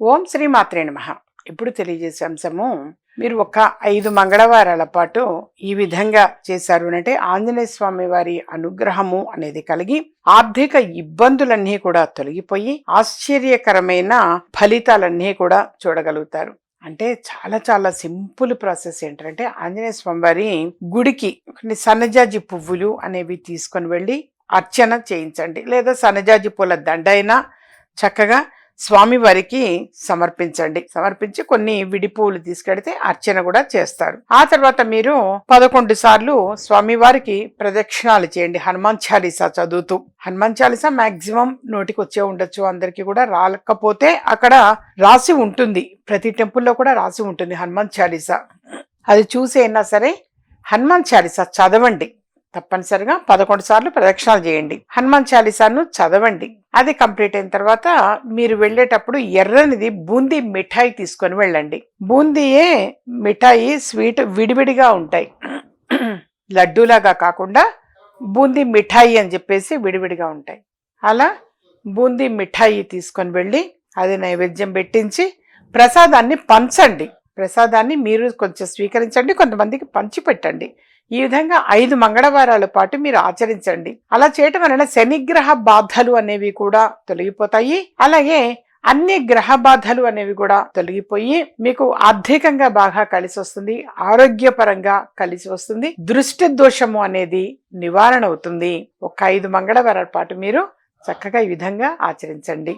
ఓం శ్రీ మాత్రే నమ. ఇప్పుడు తెలియజేసే అంశము మీరు ఒక ఐదు మంగళవారాల పాటు ఈ విధంగా చేశారు అంటే ఆంజనేయ స్వామి వారి అనుగ్రహము అనేది కలిగి ఆర్థిక ఇబ్బందులన్నీ కూడా తొలగిపోయి ఆశ్చర్యకరమైన ఫలితాలన్నీ కూడా చూడగలుగుతారు. అంటే చాలా చాలా సింపుల్ ప్రాసెస్ ఏంటంటే ఆంజనేయ స్వామి వారి గుడికి కొన్ని సన్నజాజి పువ్వులు అనేవి తీసుకొని వెళ్ళి అర్చన చేయించండి. లేదా సన్నజాజి పూల దండ అయినా చక్కగా స్వామివారికి సమర్పించండి. సమర్పించి కొన్ని విడి పువ్వులు తీసుకెడితే అర్చన కూడా చేస్తారు. ఆ తర్వాత మీరు పదకొండు సార్లు స్వామివారికి ప్రదక్షిణాలు చేయండి. హనుమాన్ చాలీసా చదువుతూ. హనుమాన్ చాలీసా మాక్సిమం నోటికి వచ్చే ఉండొచ్చు. అందరికీ కూడా రాకపోతే అక్కడ రాసి ఉంటుంది. ప్రతి టెంపుల్లో కూడా రాసి ఉంటుంది హనుమాన్ చాలీసా. అది చూసి అయినా సరే హనుమాన్ చాలీసా చదవండి. తప్పనిసరిగా పదకొండు సార్లు ప్రదక్షిణాలు చేయండి. హనుమాన్ చాలీసాను చదవండి. అది కంప్లీట్ అయిన తర్వాత మీరు వెళ్ళేటప్పుడు ఎర్రనిది బూందీ మిఠాయి తీసుకొని వెళ్ళండి. బూందీయే మిఠాయి స్వీట్ విడివిడిగా ఉంటాయి. లడ్డూలాగా కాకుండా బూందీ మిఠాయి అని చెప్పేసి విడివిడిగా ఉంటాయి. అలా బూందీ మిఠాయి తీసుకొని వెళ్ళి అది నైవేద్యం పెట్టించి ప్రసాదాన్ని పంచండి. ప్రసాదాన్ని మీరు కొంచెం స్వీకరించండి కొంతమందికి పంచి పెట్టండి ఈ విధంగా ఐదు మంగళవారాల పాటు మీరు ఆచరించండి. అలా చేయటం వలన శనిగ్రహ బాధలు అనేవి కూడా తొలగిపోతాయి. అలాగే అన్ని గ్రహ బాధలు అనేవి కూడా తొలగిపోయి మీకు ఆర్థికంగా బాగా కలిసి వస్తుంది. ఆరోగ్యపరంగా కలిసి వస్తుంది. దృష్టి దోషము అనేది నివారణ అవుతుంది. ఒక ఐదు మంగళవారాల పాటు మీరు చక్కగా ఈ విధంగా ఆచరించండి.